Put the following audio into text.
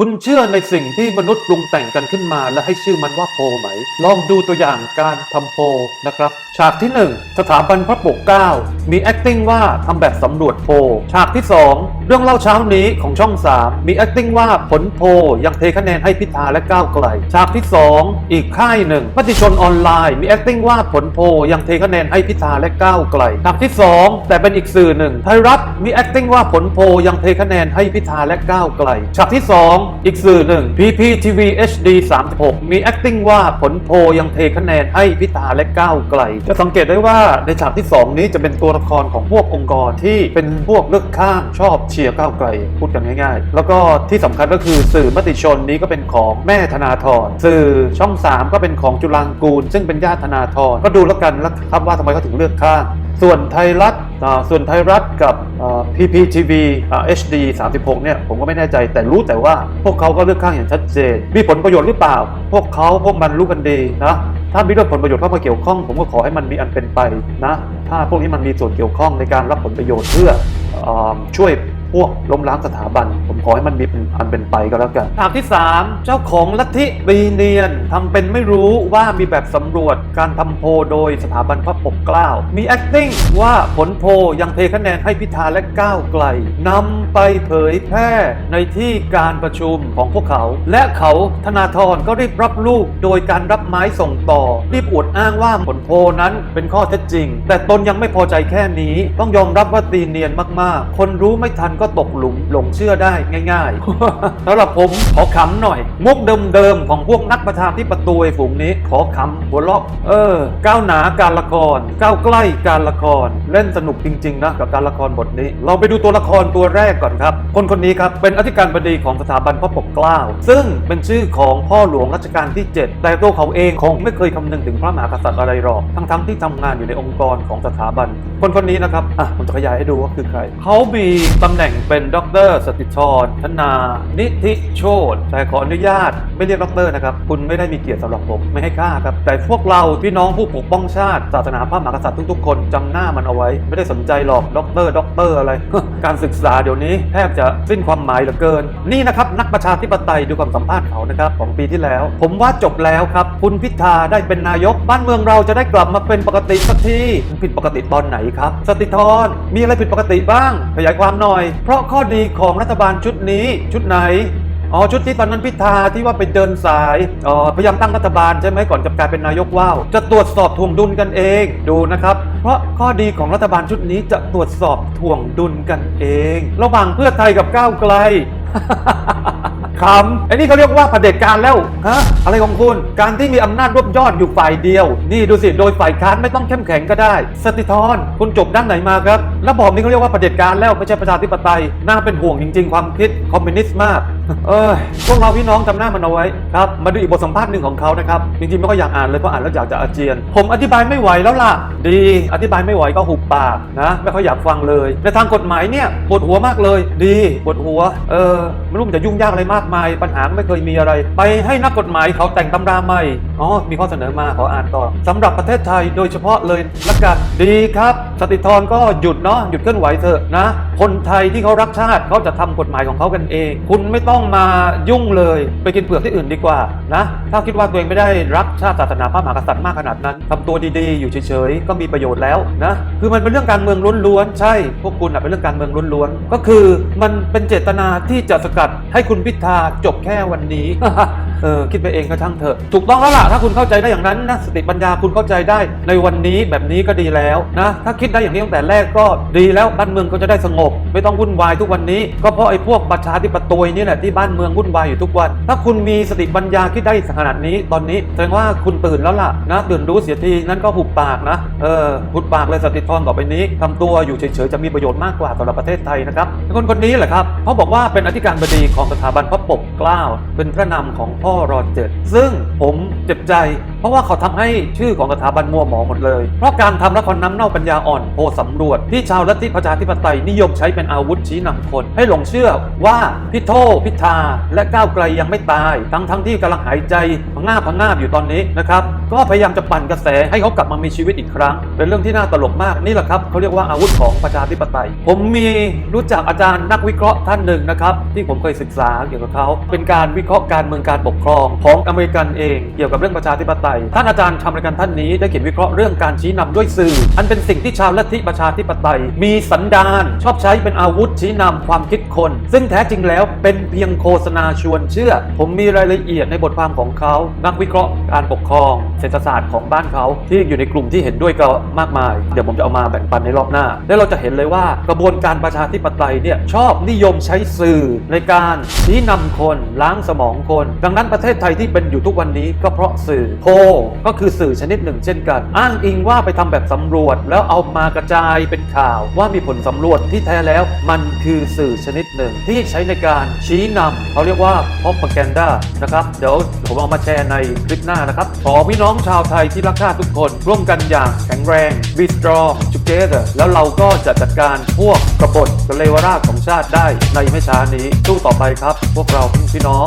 คุณเชื่อในสิ่งที่มนุษย์ปรุงแต่งกันขึ้นมาและให้ชื่อมันว่าโพไหม ลองดูตัวอย่างการทำโพนะครับ ฉากที่ 1 สถาบันพระปกเก้ามี acting ว่าทำแบบสำรวจโพ ฉากที่ 2 เรื่องเล่าเช้านี้ของช่อง 3 มี acting ว่าผลโพยังเทคะแนนให้พิธาและก้าวไกล ฉากที่ 2 อีกค่ายหนึ่งมติชนออนไลน์มี acting ว่าผลโพยังเทคะแนนให้พิธาและก้าวไกล ฉากที่ 2 แต่เป็นอีกสื่อหนึ่งไทยรัฐมี acting ว่าผลโพยังเทคะแนนให้พิธาและก้าวไกล ฉากที่ 2อีกสื่อหนึ่ง PPTV HD 36 มี acting ว่าผลโพยังเทคะแนนให้พิธาและก้าวไกล จะสังเกตได้ว่าในฉากที่ 2 นี้จะเป็นตัวละครของพวกองค์กรที่เป็นพวกเลือกข้างชอบเชียร์ก้าวไกล พูดกันง่ายๆ แล้วก็ที่สำคัญก็คือสื่อมติชนนี้ก็เป็นของแม่ธนาธรสื่อช่อง 3 ก็เป็นของจุลางกูล ซึ่งเป็นญาติธนาธรก็ดูแล้วกันนะครับว่าทำไมเขาถึงเลือกข้าง ส่วนไทยรัฐส่วนไทยรัฐกับ PPTV อ่า HD 36 เนี่ยผมก็ไม่แน่ใจแต่รู้แต่ว่าพวกเขาก็เลือกข้างอย่างชัดเจน มีผลประโยชน์หรือเปล่า พวกเขาพวกมันรู้กันดีนะถ้ามีเรื่องผลประโยชน์เข้ามาเกี่ยวข้อง ผมก็ขอให้มันมีอันเป็นไปนะถ้าพวกนี้มันมีส่วนเกี่ยวข้องในการรับผลประโยชน์เพื่ออช่วย พวกล้มล้างสถาบัน ผมขอให้มันมีเป็นอันเป็นไปก็แล้วกันฉากที่ 3 เจ้าของลัทธิปีเนียนทำเป็นไม่รู้ว่ามีแบบสำรวจการทำโพโดยสถาบันพระปกเกล้า มี acting ว่าผลโพยังเทคะแนนให้พิธาและก้าวไกลนำไปเผยแพร่ในที่การประชุมของพวกเขา และเขาธนาธรก็รีบรับลูกโดยการรับไม้ส่งต่อ รีบอวดอ้างว่าผลโพนั้นเป็นข้อเท็จจริง แต่ตนยังไม่พอใจแค่นี้ ต้องยอมรับว่าตีเนียนมากๆ คนรู้ไม่ทันก็ตกหลุมหลงเชื่อได้ง่ายๆสำหรับผมขอขำหน่อย มุกเดิมๆของพวกนักประชาธิปไตยฝูงนี้ ขอขำหัวเราะเออ ก้าวหนาการละคร ก้าวใกล้การละคร เล่นสนุกจริงๆนะกับการละครบทนี้ เราไปดูตัวละครตัวแรกก่อนครับ คนคนนี้ครับเป็นอธิการบดีของสถาบันพระปกเกล้า ซึ่งเป็นชื่อของพ่อหลวงรัชกาลที่ 7 แต่ตัวเขาเองคงไม่เคยคำนึงถึงพระมหากษัตริย์อะไรหรอก ทั้งๆที่ทำงานอยู่ในองค์กรของสถาบัน คนคนนี้นะครับ อะผมจะขยายให้ดูว่าคือใคร เขามีตำแหน่งเป็นด็อกเตอร์สติธรธนา นิธิโชตแต่ขออนุญาตไม่เรียกด็อกเตอร์นะครับ คุณไม่ได้มีเกียรติสำหรับผมไม่ให้ค่าครับ แต่พวกเราพี่น้องผู้ปกป้องชาติศาสนาพระมหากษัตริย์ทุกๆ คนจำหน้ามันเอาไว้ ไม่ได้สนใจหรอกด็อกเตอร์ด็อกเตอร์อะไร การศึกษาเดี๋ยวนี้แทบจะสิ้นความหมายเหลือเกิน นี่นะครับนักประชาธิปไตยดูคำสัมภาษณ์เขานะครับของปีที่แล้ว ผมว่าจบแล้วครับคุณพิธาได้เป็นนายก บ้านเมืองเราจะได้กลับมาเป็นปกติสักทีผิดปกติตอนไหนครับ สติธรมีอะไรผิดปกติบ้าง ขยายความหน่อยเพราะข้อดีของรัฐบาลชุดนี้ชุดไหนอ๋อชุดที่ตอนนั้นพิธาที่ว่าไปเดินสายอ๋อพยายามตั้งรัฐบาลใช่ไหมก่อนจะกลายเป็นนายกว่าวจะตรวจสอบถ่วงดุลกันเองดูนะครับ เพราะข้อดีของรัฐบาลชุดนี้จะตรวจสอบถ่วงดุลกันเอง ระหว่างเพื่อไทยกับก้าวไกลคำไอ้นี่เขาเรียกว่าเผด็จการแล้วฮะอะไรของคุณ การที่มีอำนาจรวบยอดอยู่ฝ่ายเดียว นี่ดูสิโดยฝ่ายค้านไม่ต้องเข้มแข็งก็ได้ สติธรคุณจบด้านไหนมาครับระบอบนี้เขาเรียกว่าเผด็จการแล้วไม่ใช่ประชาธิปไตยน่าเป็นห่วงจริง ๆ ความคิดคอมมิวนิสต์มาก เอ้ยพวกเราพี่น้องจำหน้ามันเอาไว้ครับมาดูอีกบทสัมภาษณ์หนึ่งของเขานะครับจริงๆไม่ก็อยากอ่านเลยเพราะอ่านแล้วอยากจะอาเจียน ผมอธิบายไม่ไหวแล้วล่ะ ดีอธิบายไม่ไหวก็หุบปากนะไม่ค่อยอยากฟังเลย ในทางกฎหมายเนี่ยปวดหัวมากเลย ดีปวดหัว เออไม่รู้มันจะยุ่งยากอะไรมากมาย ปัญหาไม่เคยมีอะไร ไปให้นักกฎหมายเขาแต่งตำราใหม่อ๋อมีข้อเสนอมาขออ่านต่อสำหรับประเทศไทยโดยเฉพาะเลยละกันดีครับ สติธรก็หยุดเนาะหยุดเคลื่อนไหวเถอะนะ คนไทยที่เขารักชาติเขาจะทำกฎหมายของเขากันเอง คุณไม่ต้องมายุ่งเลย ไปกินเปลือกที่อื่นดีกว่านะถ้าคิดว่าตัวเองไม่ได้รักชาติศาสนาพระมหากษัตริย์มากขนาดนั้นทำตัวดีๆ อยู่เฉยๆก็มีประโยชน์แล้วนะคือมันเป็นเรื่องการเมืองล้วนๆใช่ พวกคุณนะเป็นเรื่องการเมืองล้วนๆก็คือมันเป็นเจตนาที่จะสกัดให้คุณพิธาจบแค่วันนี้ เออคิดไปเองก็ช่างเถอะ ถูกต้องแล้วล่ะถ้าคุณเข้าใจได้อย่างนั้นนะสติปัญญาคุณเข้าใจได้ ในวันนี้แบบนี้ก็ดีแล้วนะถ้าคิดได้อย่างนี้ตั้งแต่แรกก็ดีแล้วบ้านเมืองก็จะได้สงบ ไม่ต้องวุ่นวายทุกวันนี้ ก็เพราะไอ้พวกประชาธิปไตยนี่แหละที่บ้านเมืองวุ่นวายอยู่ทุกวัน ถ้าคุณมีสติปัญญาคิดได้ขนาดนี้ตอนนี้แสดงว่าคุณตื่นแล้วล่ะนะตื่นรู้เสียทีนั้นก็หุบปากนะเออหุบปากเลยสติธรต่อไปนี้ทำตัวอยู่เฉยๆจะมีประโยชน์มากกว่าสำหรับประเทศไทยนะครับคนคนนี้แหละครับเขาบอกว่าเป็นอธิการบดีของสถาบันพระปกเกล้าเป็นพระนามของพ่อพ่อรอเจ็ดซึ่งผมเจ็บใจ เพราะว่าเขาทำให้ชื่อของสถาบันมัวหมองหมดเลย เพราะการทำละครน้ำเน่าปัญญาอ่อนโพลสำรวจ ที่ชาวลัทธิประชาธิปไตยนิยมใช้เป็นอาวุธชี้นำคน ให้หลงเชื่อว่าพิโทพิธาและก้าวไกลยังไม่ตาย ทั้งทั้งที่กำลังหายใจพังงาพังงาบอยู่ตอนนี้นะครับก็พยายามจะปั่นกระแสให้เขากลับมามีชีวิตอีกครั้ง เป็นเรื่องที่น่าตลกมากนี่แหละครับเขาเรียกว่าอาวุธของประชาธิปไตย ผมมีรู้จักอาจารย์นักวิเคราะห์ท่านหนึ่งนะครับที่ผมเคยศึกษาเกี่ยวกับเขาเป็นการวิเคราะห์การเมืองการปกครองของอเมริกันเองเกี่ยวกับเรื่องประชาธิปไตย ท่านอาจารย์ชาวอเมริกันท่านนี้ได้เขียนวิเคราะห์เรื่องการชี้นำด้วยสื่อ อันเป็นสิ่งที่ชาวลัทธิประชาธิปไตย มีสันดาน ชอบใช้เป็นอาวุธชี้นำความคิดคน ซึ่งแท้จริงแล้วเป็นเพียงโฆษณาชวนเชื่อ ผมมีรายละเอียดในบทความของเขา นักวิเคราะห์การปกครองเศรษฐศาสตร์ของบ้านเขาที่อยู่ในกลุ่มที่เห็นด้วยก็มากมาย เดี๋ยวผมจะเอามาแบ่งปันในรอบหน้า แล้วเราจะเห็นเลยว่ากระบวนการประชาธิปไตยเนี่ยชอบนิยมใช้สื่อในการชี้นำคนล้างสมองคน ดังนั้นประเทศไทยที่เป็นอยู่ทุกวันนี้ก็เพราะสื่อโพลก็คือสื่อชนิดหนึ่งเช่นกัน อ้างอิงว่าไปทำแบบสำรวจ แล้วเอามากระจายเป็นข่าวว่ามีผลสำรวจที่แท้แล้ว มันคือสื่อชนิดหนึ่งที่ใช้ในการชี้นำเขาเรียกว่า propaganda นะครับ เดี๋ยวผมเอามาแชร์ในคลิปหน้านะครับขอพี่น้องชาวไทยที่รักชาติทุกคน ร่วมกันอย่างแข็งแรง be strong together แล้วเราก็จะจัดการพวกกบฏกเลวราชของชาติได้ในไม่ช้านี้สู้ต่อไปครับ พวกเราพี่น้อง